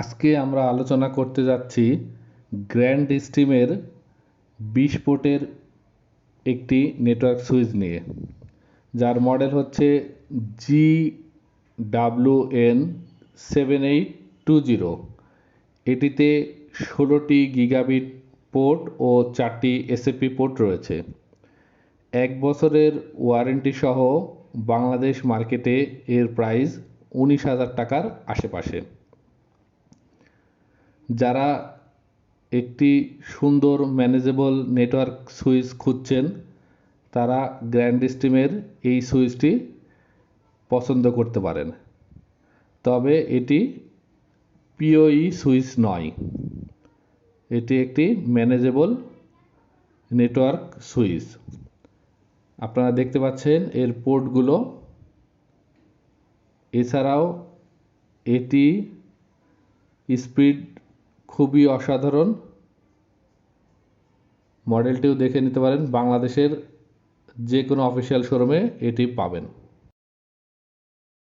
আজকে আমরা আলোচনা করতে যাচ্ছি গ্র্যান্ড স্টিমের বিশ একটি নেটওয়ার্ক সুইচ নিয়ে। যার মডেল হচ্ছে G W N seven eight two zero এটিতে ষোলোটি গিগাবিট পোর্ট ও চারটি এসএপি পোর্ট রয়েছে। এক বছরের ওয়ারেন্টি সহ বাংলাদেশ মার্কেটে এর প্রাইস উনিশ হাজার টাকার আশেপাশে। যারা একটি সুন্দর ম্যানেজেবল নেটওয়ার্ক সুইচ খুঁজছেন, তারা গ্র্যান্ড স্টিমের এই সুইচটি পছন্দ করতে পারেন। তবে এটি পিওই সুইচ নয়। এটি একটি ম্যানেজেবল নেটওয়ার্ক সুইচ আপনারা দেখতে পাচ্ছেন এর পোর্টগুলো। এছাড়াও এটি স্পিড খুবই অসাধারণ। মডেলটিও দেখে নিতে পারেন। বাংলাদেশের যে কোনো অফিসিয়াল শোরুমে এটি পাবেন।